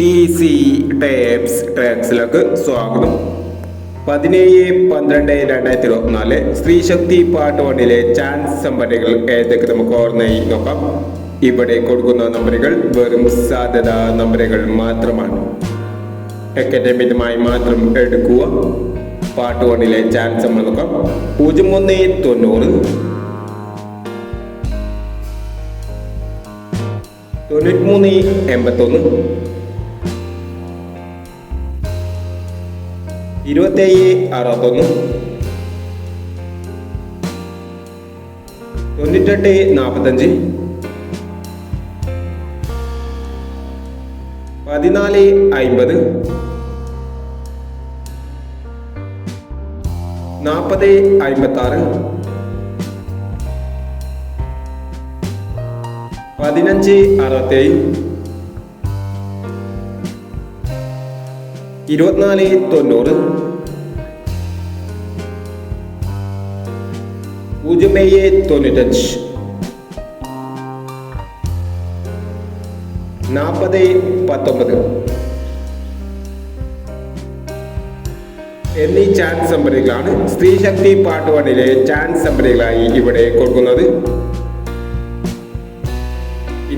Easy tapes ട്രാക്സിലേക്ക് സ്വാഗതം. പതിനേഴ് പന്ത്രണ്ട് രണ്ടായിരത്തി ഇരുപത്തിനാല് സ്ത്രീശക്തി പാട്ട് വണ്ണിലെ ചാൻസ് സമ്പന്നകൾ ഏതൊക്കെ നമുക്ക് ഓർമ്മയായി നോക്കാം. ഇവിടെ കൊടുക്കുന്ന നമ്പറുകൾ വെറും സാധ്യത നമ്പറുകൾ മാത്രമാണ്. അക്കാഡമികമായി മാത്രം എടുക്കുക. പാട്ട് വണ്ണിലെ ചാൻസ് നമ്മൾ നോക്കാം. പൂജ്യം ഒന്ന് തൊണ്ണൂറ്. തൊണ്ണൂറ്റി മൂന്ന് എൺപത്തൊന്ന്. ഇരുപത്തേഴ് അറുപത്തൊന്ന്. തൊണ്ണൂറ്റെട്ട് നാൽപ്പത്തഞ്ച് പതിനാല് അയിമ്പത് നാൽപ്പത് അയിമ്പത്താറ് പതിനഞ്ച് അറുപത്തേഴ് ഇരുപത്തിനാല് തൊണ്ണൂറ്. പൂജ്യം ഏഴ് തൊണ്ണൂറ്റഞ്ച്. നാൽപ്പത് പത്തൊമ്പത്. എന്നീ ചാൻസ് നമ്പറുകളാണ് സ്ത്രീശക്തി പാട്ട് വണ്ണിലെ ചാൻസ് നമ്പറുകളായി ഇവിടെ കൊടുക്കുന്നത്.